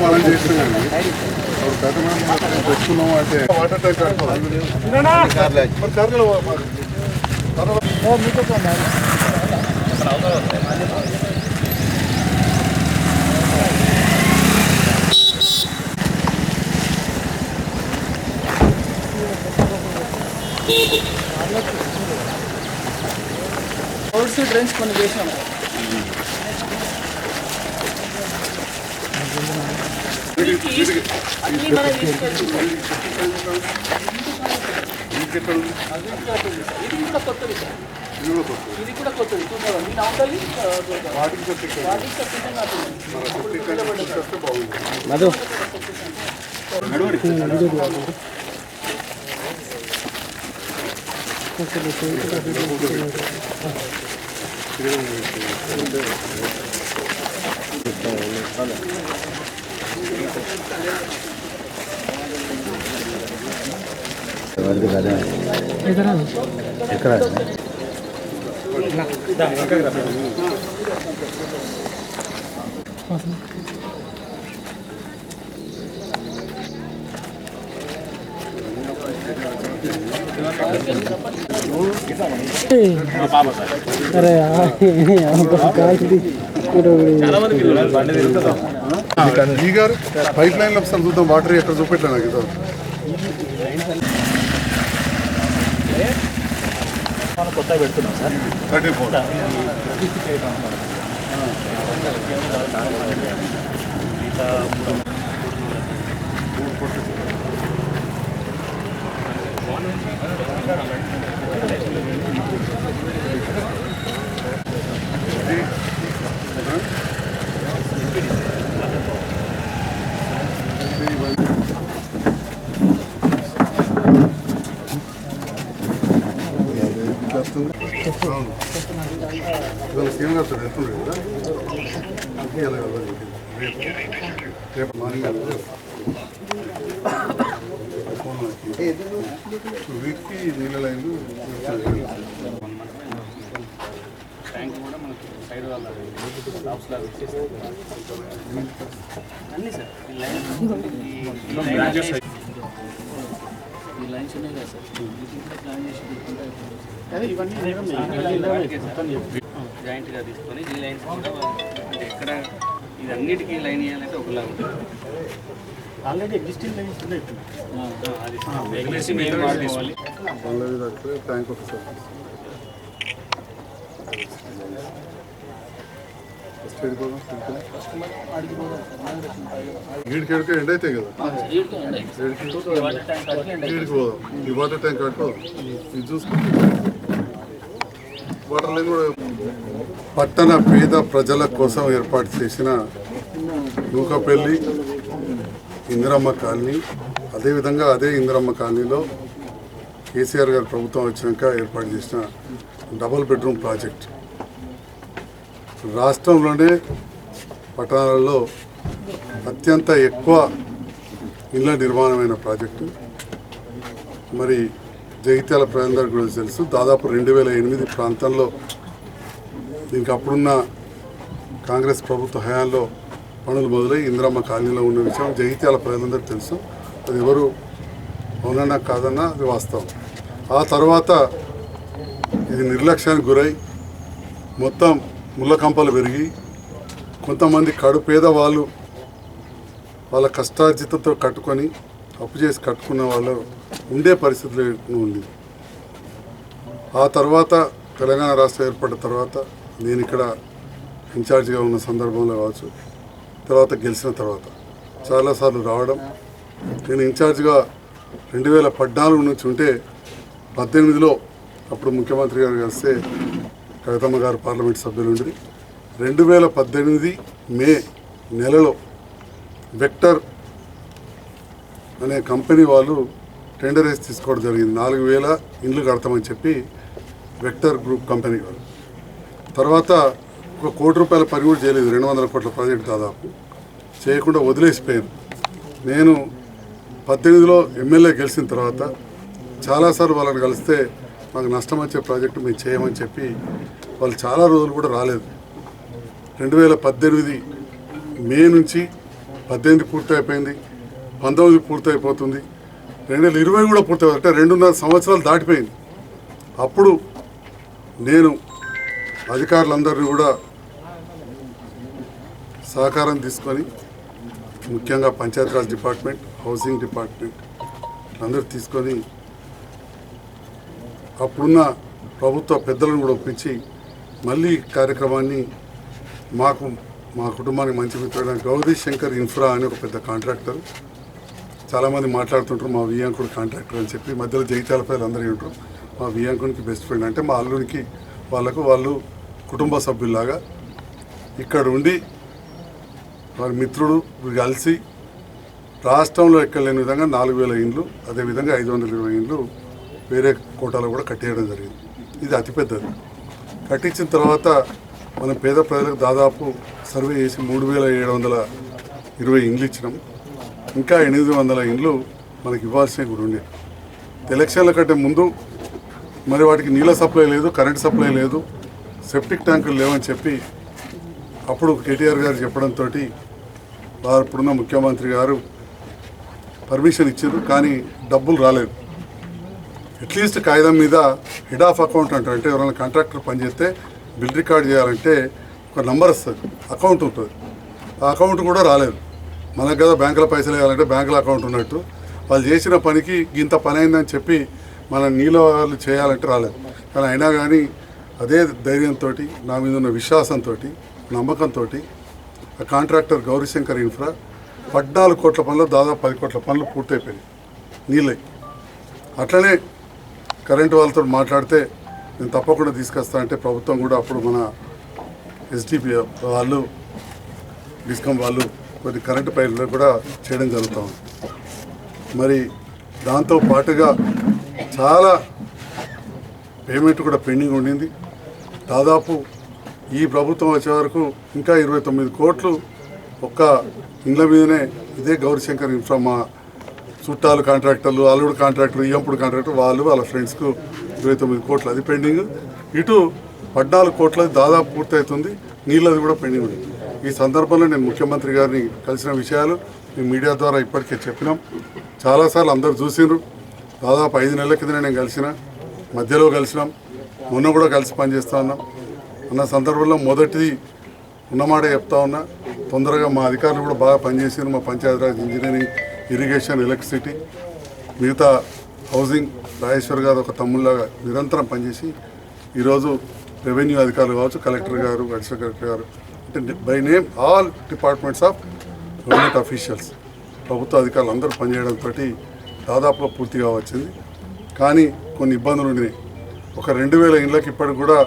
పాలన చేస్తున్నాం గత అంటే వాటర్ ట్యాంక్ కట్టుకోవాలి రోడ్స్ డ్రైన్స్ కొన్ని చేసినాం అన్ని మనం తీసుకెళ్ళి ఇది కూడా కొత్తది సార్ ఇది కూడా కొత్తది చూద్దాం మీ నౌకలి వాటికి చెప్తే చెప్తే బాగుంది మధు ఎక్కడ अरे ఈ గారు? పైప్ లైన్లో ఒకసారి చూద్దాం వాటర్ ఎక్కడ చూపెట్టా నాకు సార్ థర్టీ ఫోర్. సీఎం గారు సార్ వెళ్తుండే కదా రేపు రేపు మార్నింగ్ వీటికి నీళ్ళ లైన్లు ట్యాంక్ కూడా మనకి సైడ్ వాళ్ళ లాప్స్ లాగా వచ్చేసి అన్నీ సార్ ఈ లైన్ ఈ లైన్స్ ఉన్నాయి కదా సార్? ప్లాన్ చేసి పెట్టుకుంటే జాయింట్గా తీసుకొని ఈ లైన్స్ కూడా అంటే ఎక్కడ ఇది అన్నిటికీ లైన్ వేయాలంటే ఒకలా ఉంటుంది. ఆల్రెడీ ఎగ్జిస్టింగ్ లైన్స్ ఉన్నాయి ట్యాంక్ ఒకసారి. ఫస్ట్ ఈడికి ఎడితే ఎండ్ అవుతాయి కదా. ఈడికి పోదాం ఈ వాటర్ ట్యాంక్ కట్టుకోదాం ఇది చూసుకుంటే వాటర్ లైన్ కూడా పట్టణ పేద ప్రజల కోసం ఏర్పాటు చేసిన నూకపల్లి ఇందిరమ్మ కాలనీ అదేవిధంగా అదే ఇందిరమ్మ కాలనీలో కేసీఆర్ గారి ప్రభుత్వం వచ్చాక ఏర్పాటు చేసిన డబల్ బెడ్రూమ్ ప్రాజెక్ట్. రాష్ట్రంలోనే పట్టణాలలో అత్యంత ఎక్కువ ఇళ్ళ నిర్మాణమైన ప్రాజెక్టు. మరి జగిత్యాల ప్రజలందరికీ కూడా తెలుసు దాదాపు రెండు వేల ఎనిమిది ప్రాంతంలో దీనికి అప్పుడున్న కాంగ్రెస్ ప్రభుత్వ హయాంలో పనులు మొదలై ఇందిరమ్మ కాలనీలో ఉన్న విషయం జగిత్యాల ప్రజలందరికీ తెలుసు. అది ఎవరు అవునన్నా కాదన్నా అది వాస్తవం. ఆ తర్వాత ఇది నిర్లక్ష్యానికి గురై మొత్తం ముళ్ళకంపలు పెరిగి కొంతమంది కడు పేదవాళ్ళు వాళ్ళ కష్టార్జితంతో కట్టుకొని అప్పు చేసి కట్టుకున్న వాళ్ళు ఉండే పరిస్థితులు ఉంది ఆ తర్వాత తెలంగాణ రాష్ట్రం ఏర్పడిన తర్వాత నేను ఇక్కడ ఇన్ఛార్జిగా ఉన్న సందర్భంలో కావచ్చు తర్వాత గెలిచిన తర్వాత చాలాసార్లు రావడం నేను ఇన్ఛార్జిగా రెండు వేల పద్నాలుగు నుంచి ఉంటే పద్దెనిమిదిలో అప్పుడు ముఖ్యమంత్రి గారు కలిస్తే కవితమ్మ గారు పార్లమెంట్ సభ్యులుండి రెండు వేల పద్దెనిమిది మే నెలలో వెక్టర్ అనే కంపెనీ వాళ్ళు టెండర్ వేసి తీసుకోవడం జరిగింది. నాలుగు వేల ఇండ్లు కడతామని చెప్పి వెక్టర్ గ్రూప్ కంపెనీ వాళ్ళు. తర్వాత ఒక కోటి రూపాయల పని కూడా చేయలేదు. రెండు వందల కోట్ల ప్రాజెక్ట్ దాదాపు. చేయకుండా వదిలేసిపోయాను నేను పద్దెనిమిదిలో ఎమ్మెల్యే గెలిచిన తర్వాత చాలాసార్లు వాళ్ళని కలిస్తే మాకు నష్టం వచ్చే ప్రాజెక్టు మేము చేయమని చెప్పి వాళ్ళు చాలా రోజులు కూడా రాలేదు. రెండు వేల పద్దెనిమిది మే నుంచి పద్దెనిమిది పూర్తి అయిపోయింది పంతొమ్మిది పూర్తి అయిపోతుంది రెండు వేల ఇరవై కూడా పూర్తి అంటే రెండున్నర సంవత్సరాలు దాటిపోయింది. అప్పుడు నేను అధికారులందరినీ కూడా సహకారం తీసుకొని ముఖ్యంగా పంచాయతీరాజ్ డిపార్ట్మెంట్ హౌసింగ్ డిపార్ట్మెంట్ అందరూ తీసుకొని అప్పుడున్న ప్రభుత్వ పెద్దలను కూడా ఒప్పించి మళ్ళీ కార్యక్రమాన్ని మాకు మా కుటుంబానికి మంచి మిత్రుడైన గౌరీ శంకర్ ఇన్ఫ్రా అని ఒక పెద్ద కాంట్రాక్టర్. చాలామంది మాట్లాడుతుంటారు మా వియాంకుడు కాంట్రాక్టర్ అని చెప్పి. మధ్యలో జయితాల పేర్లు అందరూ ఉంటారు. మా వియాంకునికి బెస్ట్ ఫ్రెండ్ అంటే మా అల్లునికి వాళ్ళకు వాళ్ళు కుటుంబ సభ్యుల్లాగా ఇక్కడ ఉండి వారి మిత్రుడు కలిసి రాష్ట్రంలో ఎక్కడ లేని విధంగా నాలుగు వేల ఇండ్లు అదేవిధంగా ఐదు వందల ఇరవై ఇండ్లు వేరే కోటాలో కూడా కట్టేయడం జరిగింది. ఇది అతిపెద్దది. కట్టించిన తర్వాత మనం పేద ప్రజలకు దాదాపు సర్వే చేసి మూడు వేల ఏడు వందల ఇరవై ఇండ్లు ఇచ్చినాం. ఇంకా ఎనిమిది వందల ఇండ్లు మనకి ఇవ్వాల్సినవి కూడా ఉండే. ఎలక్షన్ల కంటే ముందు మరి వాటికి నీళ్ళ సప్లై లేదు కరెంట్ సప్లై లేదు సెప్టిక్ ట్యాంకులు లేవని చెప్పి అప్పుడు కేటీఆర్ గారు చెప్పడంతో వారు ఇప్పుడున్న ముఖ్యమంత్రి గారు పర్మిషన్ ఇచ్చారు కానీ డబ్బులు రాలేదు. అట్లీస్ట్ కాగితం మీద హెడ్ ఆఫ్ అకౌంట్ అంటారు. అంటే ఎవరైనా కాంట్రాక్టర్ పనిచేస్తే బిల్ రికార్డ్ చేయాలంటే ఒక నంబర్ వస్తుంది అకౌంట్ ఉంటుంది. ఆ అకౌంట్ కూడా రాలేదు. మనకు కదా బ్యాంకులో పైసలు వేయాలంటే బ్యాంకులో అకౌంట్ ఉన్నట్టు. వాళ్ళు చేసిన పనికి ఇంత పని అయిందని చెప్పి మన నీళ్ళ వాళ్ళు చేయాలంటే రాలేదు. కానీ అయినా కానీ అదే ధైర్యంతో నా మీద ఉన్న విశ్వాసంతో నమ్మకంతో ఆ కాంట్రాక్టర్ గౌరీశంకర్ ఇన్ఫ్రా పద్నాలుగు కోట్ల పనులు దాదాపు పది కోట్ల పనులు పూర్తయిపోయినాయి. నీళ్ళై అట్లనే కరెంటు వాళ్ళతో మాట్లాడితే నేను తప్పకుండా తీసుకొస్తా అంటే ప్రభుత్వం కూడా అప్పుడు మన ఎస్డిపి వాళ్ళు డిస్కమ్ వాళ్ళు కొన్ని కరెంటు పైర్లు కూడా చేయడం జరుగుతూ మరి దాంతో పాటుగా చాలా పేమెంట్ కూడా పెండింగ్ ఉండింది. దాదాపు ఈ ప్రభుత్వం వచ్చే వరకు ఇంకా ఇరవై తొమ్మిది కోట్లు ఒక్క ఇండ్ల మీదనే ఇదే గౌరీశంకర్ ఇన్ఫ్రా మా చుట్టాలు కాంట్రాక్టర్లు అల్లుడు కాంట్రాక్టర్ ఇయ్యంపుడు కాంట్రాక్టర్ వాళ్ళు వాళ్ళ ఫ్రెండ్స్కు ఇరవై తొమ్మిది కోట్లు. అది పెండింగ్. ఇటు పద్నాలుగు కోట్లది దాదాపు పూర్తవుతుంది నీళ్ళది కూడా పెండింగ్ ఉంది. ఈ సందర్భంలో నేను ముఖ్యమంత్రి గారిని కలిసిన విషయాలు మీడియా ద్వారా ఇప్పటికే చెప్పినాం. చాలాసార్లు అందరు చూసిండ్రు దాదాపు ఐదు నెలల కింద నేను కలిసిన మధ్యలో కలిసినాం. మొన్న కూడా కలిసి పనిచేస్తా ఉన్నాం. అన్న సందర్భంలో మొదటిది ఉన్నమాట చెప్తా ఉన్నా తొందరగా మా అధికారులు కూడా బాగా పనిచేసారు మా పంచాయతీరాజ్ ఇంజనీరింగ్ ఇరిగేషన్ ఎలక్ట్రిసిటీ మిగతా హౌసింగ్ రాజేశ్వర్ గారు ఒక తమ్ముళ్ళగా నిరంతరం పనిచేసి ఈరోజు రెవెన్యూ అధికారులు కావచ్చు కలెక్టర్ గారు అడిషనల్ కలెక్టర్ గారు అంటే by name all departments of government officials ప్రభుత్వ అధికారులు అందరూ పనిచేయడంతో దాదాపుగా పూర్తిగా వచ్చింది. కానీ కొన్ని ఇబ్బందులు ఉండినాయి. ఒక రెండు వేల ఇండ్లకి ఇప్పటికి కూడా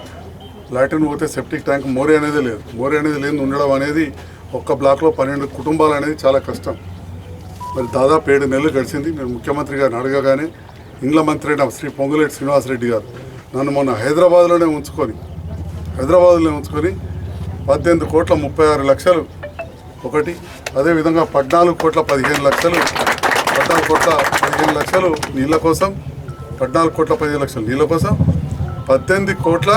లాటిన్ పోతే సెప్టిక్ ట్యాంక్ మోరీ అనేది లేదు. మోరీ అనేది లేదు ఉండడం అనేది ఒక్క బ్లాక్లో పన్నెండు కుటుంబాలు అనేది చాలా కష్టం. మరి దాదాపు ఏడు నెలలు గడిచింది. నేను ముఖ్యమంత్రి గారిని అడగగానే ఇండ్ల మంత్రి అయిన శ్రీ పొంగులేటి శ్రీనివాసరెడ్డి గారు నన్ను మొన్న హైదరాబాద్లోనే ఉంచుకొని హైదరాబాద్లోనే ఉంచుకొని పద్దెనిమిది కోట్ల ముప్పై ఆరు లక్షలు ఒకటి అదేవిధంగా పద్నాలుగు కోట్ల పదిహేను లక్షలు పద్నాలుగు కోట్ల పదిహేను లక్షలు నీళ్ళ కోసం పద్నాలుగు కోట్ల పదిహేను లక్షలు నీళ్ళ కోసం పద్దెనిమిది కోట్ల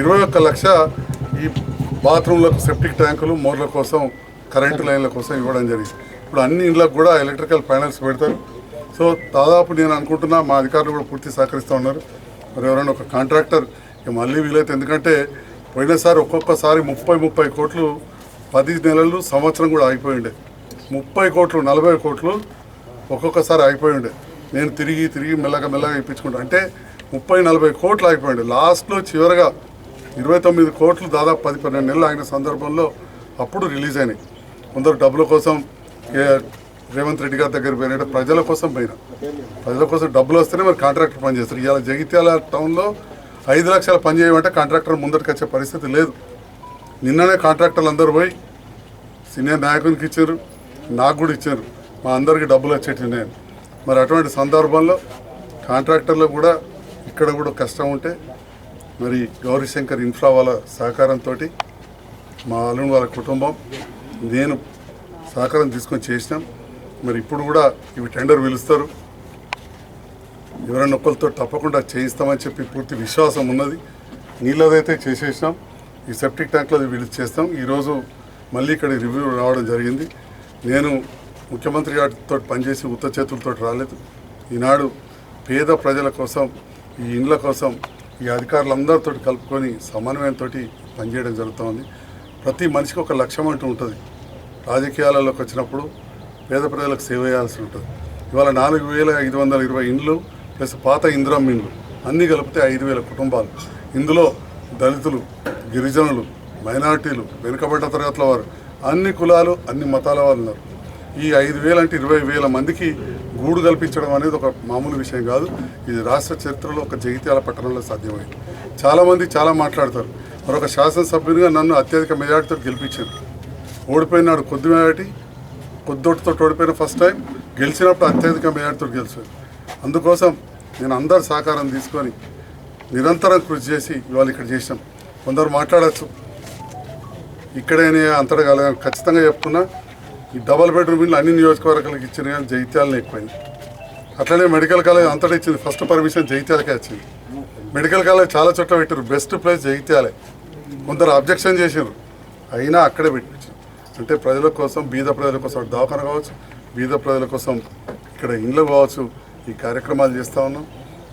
ఇరవై ఒక్క లక్ష ఈ బాత్రూంలకు సెప్టిక్ ట్యాంకులు మోర్ల కోసం కరెంటు లైన్ల కోసం ఇవ్వడం జరిగింది. ఇప్పుడు అన్ని ఇంట్లో కూడా ఎలక్ట్రికల్ ప్యానెల్స్ పెడతారు. సో దాదాపు నేను అనుకుంటున్నా మా అధికారులు కూడా పూర్తి సహకరిస్తూ ఉన్నారు. మరి ఎవరైనా ఒక కాంట్రాక్టర్ మళ్ళీ వీలైతే ఎందుకంటే పోయినసారి ఒక్కొక్కసారి ముప్పై ముప్పై కోట్లు పది నెలలు సంవత్సరం కూడా ఆగిపోయి ఉండే ముప్పై కోట్లు నలభై కోట్లు ఒక్కొక్కసారి ఆగిపోయి ఉండే నేను తిరిగి తిరిగి మెల్లగా మెల్లగా ఇప్పించుకుంటా. అంటే ముప్పై నలభై కోట్లు ఆగిపోయింది లాస్ట్లో చివరగా ఇరవై తొమ్మిది కోట్లు దాదాపు పది పన్నెండు నెలలు ఆగిన సందర్భంలో అప్పుడు రిలీజ్ అయినాయి. కొందరు డబ్బుల కోసం రేవంత్ రెడ్డి గారి దగ్గర పోయినట్టు ప్రజల కోసం పోయిన. ప్రజల కోసం డబ్బులు వస్తేనే మరి కాంట్రాక్టర్ పని చేస్తారు. ఇవాళ జగిత్యాల టౌన్లో ఐదు లక్షల పని చేయమంటే కాంట్రాక్టర్ ముందరికి వచ్చే పరిస్థితి లేదు. నిన్ననే కాంట్రాక్టర్లు అందరూ పోయి సీనియర్ నాయకునికి ఇచ్చారు నాకు కూడా ఇచ్చారు. మా అందరికి డబ్బులు వచ్చేటి నేను మరి అటువంటి సందర్భంలో కాంట్రాక్టర్లు కూడా ఇక్కడ కూడా కష్టం ఉంటే మరి గౌరీశంకర్ ఇన్ఫ్రా వాళ్ళ సహకారంతో మా అల్లుని వాళ్ళ కుటుంబం నేను సహకారం తీసుకొని చేసినాం. మరి ఇప్పుడు కూడా ఇవి టెండర్ పిలుస్తారు. ఎవరైనా ఒక్కరితో తప్పకుండా చేయిస్తామని చెప్పి పూర్తి విశ్వాసం ఉన్నది. నీళ్ళదైతే చేసేసినాం. ఈ సెప్టిక్ ట్యాంక్లో వీళ్ళు చేస్తాం. ఈరోజు మళ్ళీ ఇక్కడ రివ్యూ రావడం జరిగింది. నేను ముఖ్యమంత్రి గారితో పనిచేసి ఉత్త చేతులతో రాలేదు. ఈనాడు పేద ప్రజల కోసం ఈ ఇండ్ల కోసం ఈ అధికారులందరితో కలుపుకొని సమన్వయంతో పనిచేయడం జరుగుతోంది. ప్రతి మనిషికి ఒక లక్ష్యం అంటూ ఉంటుంది. రాజకీయాలలోకి వచ్చినప్పుడు పేద ప్రజలకు సేవ చేయాల్సి ఉంటుంది. ఇవాళ నాలుగు వేల ఐదు వందల ఇరవై ఇండ్లు ప్లస్ పాత ఇందిరం ఇండ్లు అన్నీ కలిపితే ఐదు వేల కుటుంబాలు. ఇందులో దళితులు గిరిజనులు మైనార్టీలు వెనుకబడ్డ తరగతుల వారు అన్ని కులాలు అన్ని మతాల వారు ఉన్నారు. ఈ ఐదు వేల అంటే ఇరవై వేల మందికి గూడు కల్పించడం అనేది ఒక మామూలు విషయం కాదు. ఇది రాష్ట్ర చరిత్రలో ఒక జగిత్యాల పట్టణంలో సాధ్యమైంది. చాలామంది చాలా మాట్లాడతారు. మరొక శాసనసభ్యునిగా నన్ను అత్యధిక మెజార్టీతో గెలిపించారు. ఓడిపోయినాడు కొద్ది మెజార్టీ కొద్దోటితో ఓడిపోయిన ఫస్ట్ టైం గెలిచినప్పుడు అత్యధిక మెజార్టీతో గెలిచాడు అందుకోసం నేను అందరి సహకారం తీసుకొని నిరంతరం కృషి చేసి ఇవాళ ఇక్కడ చేసాం కొందరు మాట్లాడచ్చు. ఇక్కడైనా అంతటా ఖచ్చితంగా చెప్తున్నా ఈ డబల్ బెడ్రూమ్ ఇల్లు అన్ని నియోజకవర్గాలకు ఇచ్చిన కానీ జైత్యాలను ఎక్కువైంది. అట్లనే మెడికల్ కాలేజ్ అంతటా ఇచ్చింది. ఫస్ట్ పర్మిషన్ జైత్యాలకే వచ్చింది. మెడికల్ కాలేజ్ చాలా చోట్ల పెట్టారు. బెస్ట్ ప్లేస్ జైత్యాలే కొందరు అబ్జెక్షన్ చేశారు. అయినా అక్కడే పెట్టించారు. అంటే ప్రజల కోసం బీద ప్రజల కోసం దవాఖాన కావచ్చు బీద ప్రజల కోసం ఇక్కడ ఇండ్లు కావచ్చు ఈ కార్యక్రమాలు చేస్తూ ఉన్నాం.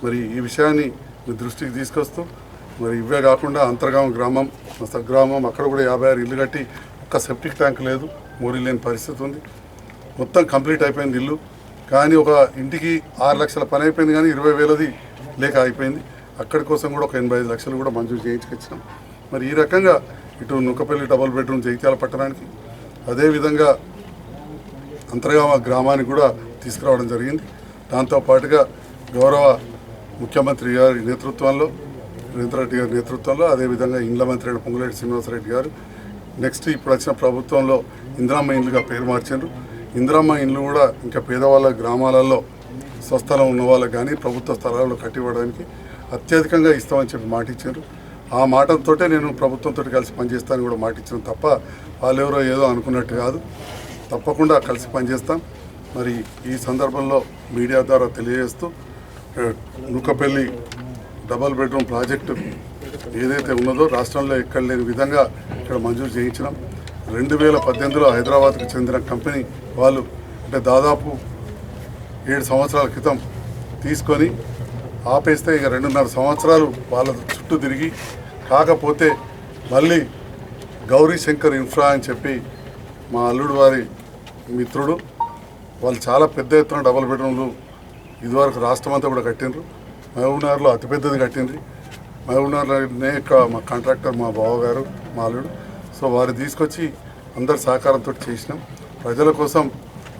మరి ఈ విషయాన్ని దృష్టికి తీసుకొస్తూ మరి ఇవే కాకుండా అంతర్గామ గ్రామం మస్త గ్రామం అక్కడ కూడా యాభై ఆరు ఇల్లు కట్టి ఒక్క సెప్టిక్ ట్యాంక్ లేదు మోరీ లేని పరిస్థితి ఉంది. మొత్తం కంప్లీట్ అయిపోయింది ఇల్లు. కానీ ఒక ఇంటికి ఆరు లక్షల పని అయిపోయింది కానీ ఇరవై వేలది లేక అయిపోయింది. అక్కడి కోసం కూడా ఒక ఎనభై ఐదు లక్షలు కూడా మంజూరు చేయించుకొచ్చినాం. మరి ఈ రకంగా ఇటు నుక్కపల్లి డబుల్ బెడ్రూమ్ జైత్యాల పట్టణానికి అదేవిధంగా అంతర్గామ గ్రామానికి కూడా తీసుకురావడం జరిగింది. దాంతోపాటుగా గౌరవ ముఖ్యమంత్రి గారి నేతృత్వంలో రేవంత్ రెడ్డి గారి నేతృత్వంలో అదేవిధంగా ఇండ్ల మంత్రి అయిన పొంగులేటి శ్రీనివాసరెడ్డి గారు నెక్స్ట్ ఇప్పుడు వచ్చిన ప్రభుత్వంలో ఇందిరామ్మ ఇండ్లుగా పేరు మార్చారు. ఇందిరామ్మ ఇండ్లు కూడా ఇంకా పేదవాళ్ళ గ్రామాలలో స్వస్థలం ఉన్న వాళ్ళకి కానీ ప్రభుత్వ స్థలాల్లో కట్టివ్వడానికి అత్యధికంగా ఇస్తామని చెప్పి మాటిచ్చారు. ఆ మాటతోటే నేను ప్రభుత్వంతో కలిసి పనిచేస్తానని కూడా మాట ఇచ్చాను తప్ప వాళ్ళెవరో ఏదో అనుకున్నట్టు కాదు. తప్పకుండా కలిసి పనిచేస్తాం. మరి ఈ సందర్భంలో మీడియా ద్వారా తెలియజేస్తూ నుక్కపల్లి డబల్ బెడ్రూమ్ ప్రాజెక్టు ఏదైతే ఉన్నదో రాష్ట్రంలో ఎక్కడ లేని విధంగా ఇక్కడ మంజూరు చేయించినాం. రెండు వేల పద్దెనిమిదిలో హైదరాబాద్కు చెందిన కంపెనీ వాళ్ళు అంటే దాదాపు ఏడు సంవత్సరాల క్రితం తీసుకొని ఆపేస్తే ఇక రెండున్నర సంవత్సరాలు వాళ్ళ చుట్టూ తిరిగి కాకపోతే మళ్ళీ గౌరీ శంకర్ ఇన్ఫ్రా అని చెప్పి మా అల్లుడు వారి మిత్రుడు వాళ్ళు చాలా పెద్ద ఎత్తున డబల్ బెడ్రూమ్లు ఇదివరకు రాష్ట్రం అంతా కూడా కట్టిండ్రు. మహబూబ్నగర్లో అతిపెద్దది కట్టింది మహబూబ్నగర్లోనే ఇక మా కాంట్రాక్టర్ మా బావగారు మా అల్లుడు. సో వారు తీసుకొచ్చి అందరి సహకారంతో చేసినాం. ప్రజల కోసం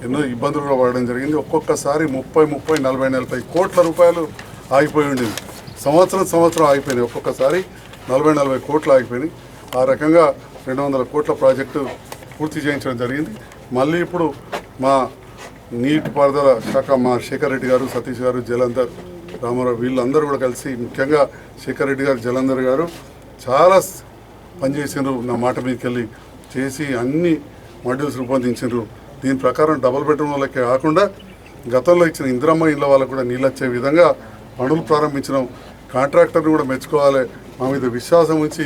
ఎన్నో ఇబ్బందులు కూడా పడడం జరిగింది. ఒక్కొక్కసారి ముప్పై ముప్పై నలభై నలభై కోట్ల రూపాయలు ఆగిపోయి ఉండేది. సంవత్సరం సంవత్సరం ఆగిపోయినాయి. ఒక్కొక్కసారి నలభై నలభై కోట్లు ఆగిపోయినాయి. ఆ రకంగా రెండు వందల కోట్ల ప్రాజెక్టు పూర్తి చేయించడం జరిగింది. మళ్ళీ ఇప్పుడు మా నీటిపారుదల శాఖ మా శేఖర్ రెడ్డి గారు సతీష్ గారు జలంధర్ రామారావు వీళ్ళందరూ కూడా కలిసి ముఖ్యంగా శేఖర్ రెడ్డి గారు జలంధర్ గారు చాలా పనిచేసారు నా మాట మీదకి వెళ్ళి చేసి అన్ని మాడ్యూల్స్ రూపొందించారు దీని ప్రకారం డబుల్ బెడ్రూమ్ వాళ్ళకే కాకుండా గతంలో ఇచ్చిన ఇందిరమ్మ ఇళ్ళ వాళ్ళకు కూడా నీళ్ళు వచ్చే విధంగా పనులు ప్రారంభించినాం కాంట్రాక్టర్ని కూడా మెచ్చుకోవాలి. మా మీద విశ్వాసం ఉంచి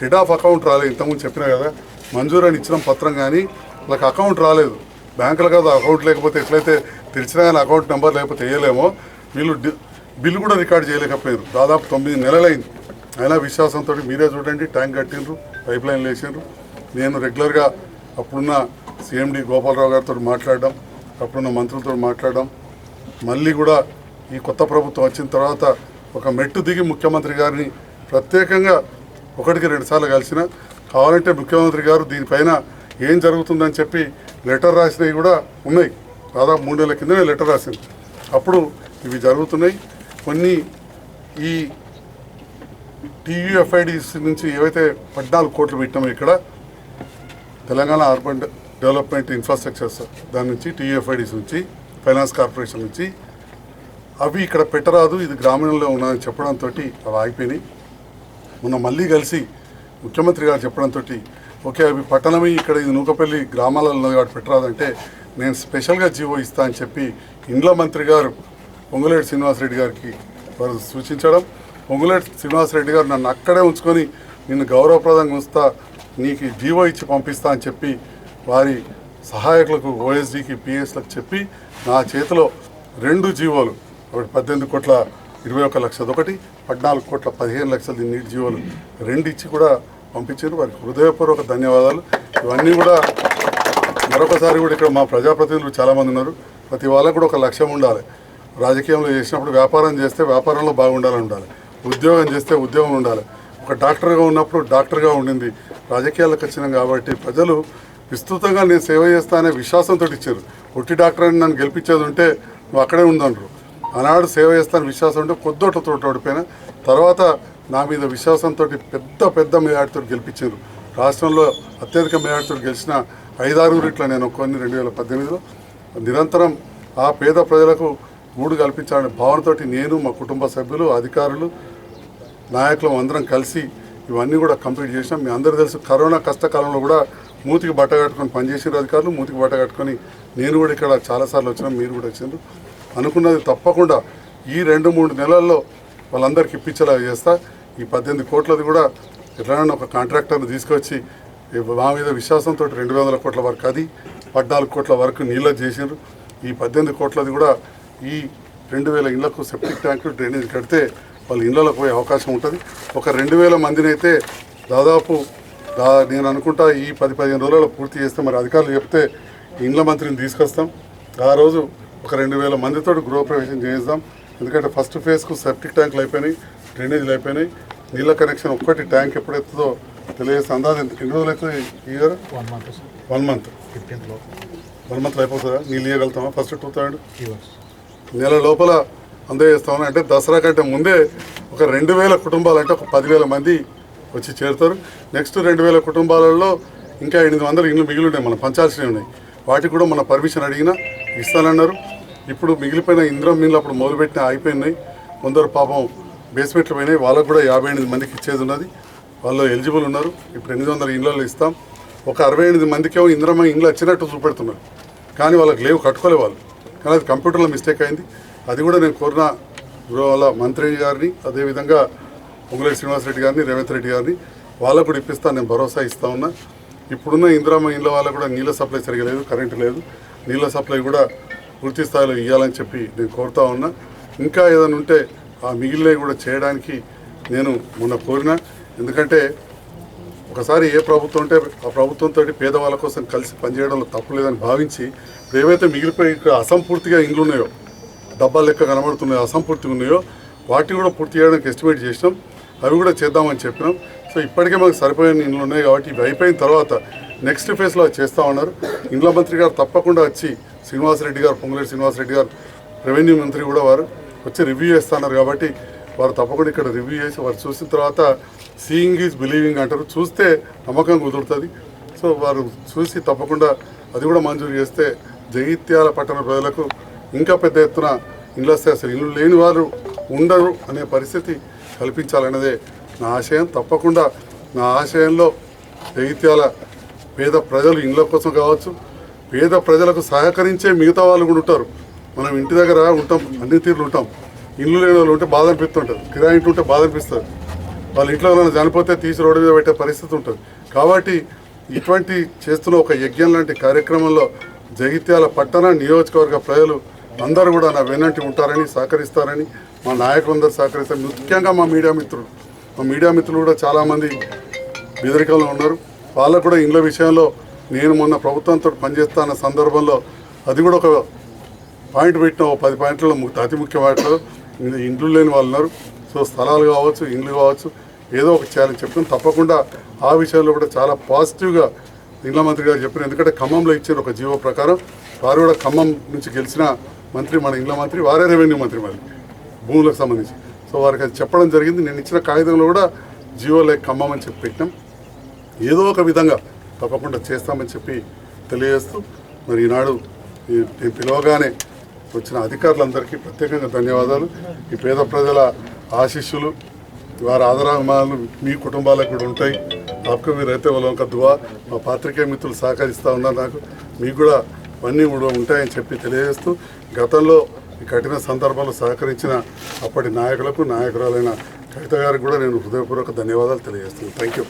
హెడ్ ఆఫ్ అకౌంట్ రాలేదు. ఇంతకుముందు చెప్పినా కదా మంజూరు అని ఇచ్చిన పత్రం కానీ వాళ్ళకి అకౌంట్ రాలేదు. బ్యాంకులో కదా అకౌంట్ లేకపోతే ఎట్లయితే తెరిచినా కానీ అకౌంట్ నెంబర్ లేకపోతే వేయలేమో. వీళ్ళు బిల్లు కూడా రికార్డ్ చేయలేకపోయారు దాదాపు తొమ్మిది నెలలైంది. అయినా విశ్వాసంతో మీరే చూడండి ట్యాంక్ కట్టిండ్రు పైప్ లైన్ వేసిండ్రు నేను రెగ్యులర్గా అప్పుడున్న సీఎండీ గోపాలరావు గారితో మాట్లాడడం అప్పుడున్న మంత్రులతో మాట్లాడడం మళ్ళీ కూడా ఈ కొత్త ప్రభుత్వం వచ్చిన తర్వాత ఒక మెట్టు దిగి ముఖ్యమంత్రి గారిని ప్రత్యేకంగా ఒకటికి రెండుసార్లు కలిసిన కావాలంటే ముఖ్యమంత్రి గారు దీనిపైన ఏం జరుగుతుందని చెప్పి లెటర్ రాసినవి కూడా ఉన్నాయి. దాదాపు మూడు నెలల కిందనే లెటర్ రాసింది. అప్పుడు ఇవి జరుగుతున్నాయి. కొన్ని ఈ టీయూఎఫ్ఐడిస్ నుంచి ఏవైతే పద్నాలుగు కోట్లు పెట్టామో ఇక్కడ తెలంగాణ అర్బన్ డెవలప్మెంట్ ఇన్ఫ్రాస్ట్రక్చర్స్ దాని నుంచి టీయూఎఫ్ఐడిస్ నుంచి ఫైనాన్స్ కార్పొరేషన్ నుంచి అవి ఇక్కడ పెట్టరాదు ఇది గ్రామీణంలో ఉన్నాయని చెప్పడంతో అవి ఆగిపోయినాయి. మొన్న మళ్ళీ కలిసి ముఖ్యమంత్రి గారు చెప్పడంతో ఓకే అవి పట్టణమే ఇక్కడ ఇది నూకపల్లి గ్రామాలలో ఉన్నది కాబట్టి పెట్టరాదంటే నేను స్పెషల్గా జీవో ఇస్తా అని చెప్పి ఇండ్ల మంత్రి గారు పొంగులేటి శ్రీనివాసరెడ్డి గారికి వారు సూచించడం. పొంగులేటి శ్రీనివాసరెడ్డి గారు నన్ను అక్కడే ఉంచుకొని నిన్ను గౌరవప్రదంగా ఉంచుతా నీకు జీవో ఇచ్చి పంపిస్తా అని చెప్పి వారి సహాయకులకు ఓఎస్డీకి పిఎస్లకు చెప్పి నా చేతిలో రెండు జీవోలు ఒకటి పద్దెనిమిది కోట్ల ఇరవై ఒక్క లక్షది ఒకటి పద్నాలుగు కోట్ల పదిహేను లక్షలు నీటి జీవోలు రెండు ఇచ్చి కూడా పంపించారు. వారికి హృదయపూర్వక ధన్యవాదాలు. ఇవన్నీ కూడా మరొకసారి కూడా ఇక్కడ మా ప్రజాప్రతినిధులు చాలామంది ఉన్నారు. ప్రతి వాళ్ళకు కూడా ఒక లక్ష్యం ఉండాలి. రాజకీయంలో చేసినప్పుడు వ్యాపారం చేస్తే వ్యాపారంలో బాగుండాలని ఉండాలి. ఉద్యోగం చేస్తే ఉద్యోగం ఉండాలి. ఒక డాక్టర్గా ఉన్నప్పుడు డాక్టర్గా ఉండింది. రాజకీయాలకు వచ్చినాం కాబట్టి ప్రజలు విస్తృతంగా నేను సేవ చేస్తా అనే విశ్వాసంతో ఇచ్చారు. ఒట్టి డాక్టర్ అని నన్ను గెలిపించేది ఉంటే నువ్వు అక్కడే ఉందన్నారు ఆనాడు సేవ చేస్తాను విశ్వాసం ఉంటే కొద్దోటతో ఓడిపోయినా తర్వాత నా మీద విశ్వాసంతో పెద్ద పెద్ద మేయాడితో గెలిపించారు. రాష్ట్రంలో అత్యధిక మేయాడితో గెలిచిన ఐదారుగురిట్లో నేను కొన్ని రెండు వేల పద్దెనిమిదిలో. నిరంతరం ఆ పేద ప్రజలకు గూడు కల్పించాలనే భావనతోటి నేను మా కుటుంబ సభ్యులు అధికారులు నాయకులం అందరం కలిసి ఇవన్నీ కూడా కంప్లీట్ చేసినాం. మీ అందరూ తెలుసు కరోనా కష్టకాలంలో కూడా మూతికి బట్ట కట్టుకొని పనిచేసిన అధికారులు మూతికి బట్ట కట్టుకొని నేను కూడా ఇక్కడ చాలాసార్లు వచ్చినా మీరు కూడా వచ్చిండ్రు అనుకున్నది తప్పకుండా ఈ రెండు మూడు నెలల్లో వాళ్ళందరికీ ఇప్పించేలా చేస్తా. ఈ పద్దెనిమిది కోట్లది కూడా ఎట్లైనా ఒక కాంట్రాక్టర్ని తీసుకొచ్చి మా మీద విశ్వాసంతో రెండు వందల కోట్ల వరకు అది పద్నాలుగు కోట్ల వరకు నీళ్ళ చేసారు ఈ పద్దెనిమిది కోట్లది కూడా ఈ రెండు వేల ఇళ్ళకు సెప్టిక్ ట్యాంకులు డ్రైనేజ్ కడితే వాళ్ళ ఇళ్ళకు పోయే అవకాశం ఉంటుంది. ఒక రెండు వేల మందిని అయితే దాదాపు దా నేను అనుకుంటా ఈ పది పదిహేను రోజులలో పూర్తి చేస్తే మరి అధికారులు చెప్తే ఇండ్ల మంత్రిని తీసుకొస్తాం. ఆ రోజు ఒక రెండు వేల మందితో గృహప్రవేశం చేయిద్దాం. ఎందుకంటే ఫస్ట్ ఫేజ్కు సెప్టిక్ ట్యాంకులు అయిపోయినాయి డ్రైనేజీలు అయిపోయినాయి. నీళ్ళ కనెక్షన్ ఒక్కటి ట్యాంక్ ఎప్పుడెత్తుందో తెలియజేస్తే అందాజు ఎంత ఎన్ని రోజులు అవుతుంది year? One month one month ఫిఫ్టీన్త్లో one మంత్లో అయిపోతుందా? నీళ్ళు ఇవ్వగలుగుతామా ఫస్ట్ టూ ఇవ్వచ్చు నెల లోపల అందజేస్తామని అంటే దసరా కంటే ముందే ఒక రెండు వేల కుటుంబాలు అంటే ఒక పదివేల మంది వచ్చి చేరుతారు. నెక్స్ట్ రెండు వేల కుటుంబాలలో ఇంకా ఎనిమిది వందల ఇండ్లు మిగిలి ఉన్నాయి. మనం పంచాల్సినవి ఉన్నాయి. వాటికి కూడా మన పర్మిషన్ అడిగినా ఇస్తానన్నారు. ఇప్పుడు మిగిలిపోయిన ఇంద్రం మిల్లు అప్పుడు మొదలుపెట్టిన అయిపోయినాయి. కొందరు పాపం బేస్మెంట్లు పోయినాయి. వాళ్ళకు కూడా యాభై ఎనిమిది మందికి ఇచ్చేది ఉన్నది. వాళ్ళు ఎలిజిబుల్ ఉన్నారు. ఇప్పుడు ఎనిమిది వందల ఇండ్లలో ఇస్తాం. ఒక అరవై ఎనిమిది మందికేమో ఇంద్రమ్మ ఇండ్లు వచ్చినట్టు చూపెడుతున్నారు. కానీ వాళ్ళకి లేవు కట్టుకోలే వాళ్ళు. కానీ అది కంప్యూటర్లో మిస్టేక్ అయింది. అది కూడా నేను కోరిన గృహ మంత్రి గారిని అదేవిధంగా పొంగులేటి శ్రీనివాసరెడ్డి గారిని రేవంత్ రెడ్డి గారిని వాళ్ళకు కూడా ఇప్పిస్తాను. నేను భరోసా ఇస్తా ఉన్నా. ఇప్పుడున్న ఇందిరామ ఇండ్ల వాళ్ళకు కూడా నీళ్ళ సప్లై సరిగా లేదు కరెంటు లేదు. నీళ్ళ సప్లై కూడా పూర్తి స్థాయిలో ఇవ్వాలని చెప్పి నేను కోరుతా ఉన్నా. ఇంకా ఏదైనా ఉంటే ఆ మిగిలినవి కూడా చేయడానికి నేను మొన్న కోరిన. ఎందుకంటే ఒకసారి ఏ ప్రభుత్వం ఉంటే ఆ ప్రభుత్వంతో పేదవాళ్ళ కోసం కలిసి పనిచేయడంలో తప్పు లేదని భావించి ఏవైతే మిగిలిపోయి ఇక్కడ అసంపూర్తిగా ఇండ్లు ఉన్నాయో డబ్బాలు లెక్క కనబడుతున్నాయో అసంపూర్తిగా ఉన్నాయో వాటిని కూడా పూర్తి చేయడానికి ఎస్టిమేట్ చేసినాం. అవి కూడా చేద్దామని చెప్పినాం. సో ఇప్పటికే మనకు సరిపోయిన ఇండ్లు ఉన్నాయి కాబట్టి ఇవి అయిపోయిన తర్వాత నెక్స్ట్ ఫేజ్లో చేస్తా ఉన్నారు. ఇండ్ల మంత్రి గారు తప్పకుండా వచ్చి శ్రీనివాసరెడ్డి గారు పొంగులేటి శ్రీనివాసరెడ్డి గారు రెవెన్యూ మంత్రి కూడా వారు వచ్చి రివ్యూ చేస్తున్నారు కాబట్టి వారు తప్పకుండా ఇక్కడ రివ్యూ చేసి వారు చూసిన తర్వాత సీయింగ్ ఈజ్ బిలీవింగ్ అంటారు. చూస్తే నమ్మకం కుదురుతుంది. సో వారు చూసి తప్పకుండా అది కూడా మంజూరు చేస్తే జగిత్యాల పట్టణ ప్రజలకు ఇంకా పెద్ద ఎత్తున ఇళ్ళు వస్తే అసలు ఇల్లు లేని వారు ఉండరు అనే పరిస్థితి కల్పించాలన్నదే నా ఆశయం. తప్పకుండా నా ఆశయంలో జగిత్యాల పేద ప్రజలు ఇండ్ల కోసం కావచ్చు పేద ప్రజలకు సహకరించే మిగతా వాళ్ళు కూడా ఉంటారు. మనం ఇంటి దగ్గర ఉంటాం అన్ని తీరులు ఉంటాం. ఇల్లు లేని వాళ్ళు ఉంటే బాధ అనిపిస్తుంటుంది. కిరాయి ఇంట్లో ఉంటే బాధ అనిపిస్తుంది. వాళ్ళ ఇంట్లో వాళ్ళని చనిపోతే తీసి రోడ్డు మీద పెట్టే పరిస్థితి ఉంటుంది. కాబట్టి ఇటువంటి చేస్తున్న ఒక యజ్ఞం లాంటి కార్యక్రమంలో జగిత్యాల పట్టణ నియోజకవర్గ ప్రజలు అందరూ కూడా నా వెన్నంటి ఉంటారని సహకరిస్తారని మా నాయకులందరూ సహకరిస్తారు. ముఖ్యంగా మా మీడియా మిత్రులు. మా మీడియా మిత్రులు కూడా చాలామంది బెదిరికల్లో ఉన్నారు. వాళ్ళకు కూడా ఇండ్ల విషయంలో నేను మొన్న ప్రభుత్వంతో పనిచేస్తున్న సందర్భంలో అది కూడా ఒక పాయింట్ పెట్టిన ఒక పది పాయింట్లలో అతి ముఖ్య ఇండ్లు- లేని వాళ్ళు ఉన్నారు. సో స్థలాలు కావచ్చు ఇండ్లు కావచ్చు ఏదో ఒక ఛాలెంజ్ చెప్పిన తప్పకుండా ఆ విషయంలో కూడా చాలా పాజిటివ్గా ఇండ్ల మంత్రి గారు చెప్పిన ఎందుకంటే ఖమ్మంలో ఇచ్చిన ఒక జీవో ప్రకారం. వారు కూడా ఖమ్మం నుంచి గెలిచిన మంత్రి మన ఇండ్ల మంత్రి వారే రెవెన్యూ మంత్రి మరి భూములకు సంబంధించి. సో వారికి అది చెప్పడం జరిగింది. నేను ఇచ్చిన కాగితంలో కూడా జీవో లైక్ ఖమ్మం అని చెప్పి పెట్టినాం. ఏదో ఒక విధంగా తప్పకుండా చేస్తామని చెప్పి తెలియజేస్తూ మరి ఈనాడు నేను పిలవగానే వచ్చిన అధికారులందరికీ ప్రత్యేకంగా ధన్యవాదాలు. ఈ పేద ప్రజల ఆశీస్సులు వారి ఆదరాభిమానాలు మీ కుటుంబాలకు కూడా ఉంటాయి. ఆప్క మీరు అయితే వాళ్ళ ఒక దువా. మా పాత్రికేయ మిత్రులు సహకరిస్తూ ఉన్నారు నాకు. మీకు కూడా అన్నీ కూడా ఉంటాయని చెప్పి తెలియజేస్తూ గతంలో ఈ కఠిన సందర్భంలో సహకరించిన అప్పటి నాయకులకు నాయకురాలైన కవిత గారికి కూడా నేను హృదయపూర్వక ధన్యవాదాలు తెలియజేస్తున్నాను. Thank you